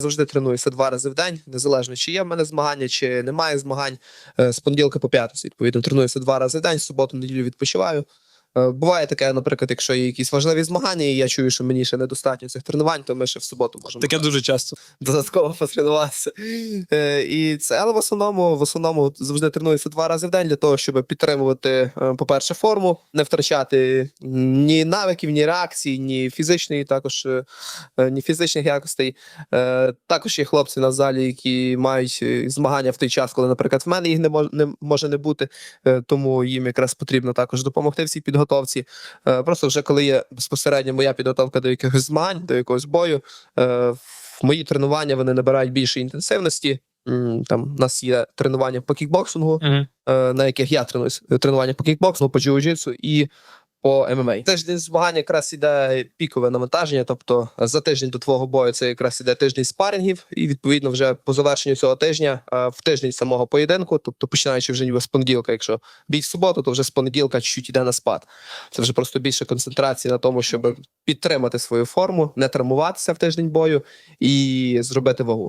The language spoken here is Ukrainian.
Завжди тренуюся два рази в день, незалежно чи є в мене змагання, чи немає змагань. Е, З понеділка по п'ятницю, відповідно, тренуюся два рази в день, суботу, неділю відпочиваю. Е, Буває таке, наприклад, якщо є якісь важливі змагання, і я чую, що мені ще недостатньо цих тренувань, то ми ще в суботу можемо Таке дуже часто. додатково потренуватися. Е, І це, але в основному, в основному завжди тренуюся два рази в день для того, щоб підтримувати, е, по-перше, форму, не втрачати ні навиків, ні реакцій, ні фізичної, також ні фізичних якостей. Також є хлопці на залі, які мають змагання в той час, коли, наприклад, в мене їх не може не бути. Тому їм якраз потрібно також допомогти в цій підготовці. Е, Просто вже коли є безпосередньо моя підготовка до якихось змань, до якогось бою, е, в мої тренування вони набирають більше інтенсивності. Там у нас є тренування по кікбоксингу, uh -huh. на яких я тренуюсь. Тренування по кікбоксингу, по джиу-джитсу і по ММА. Тиждень змагань якраз іде пікове навантаження. Тобто за тиждень до твого бою це якраз іде тиждень спарингів, і відповідно вже по завершенню цього тижня е, в тиждень самого поєдинку, тобто починаючи вже ніби з понеділка, якщо бій в суботу, то вже з понеділка чуть іде на спад. Це вже просто більше концентрації на тому, щоб підтримати свою форму, не травмуватися в тиждень бою і зробити вагу.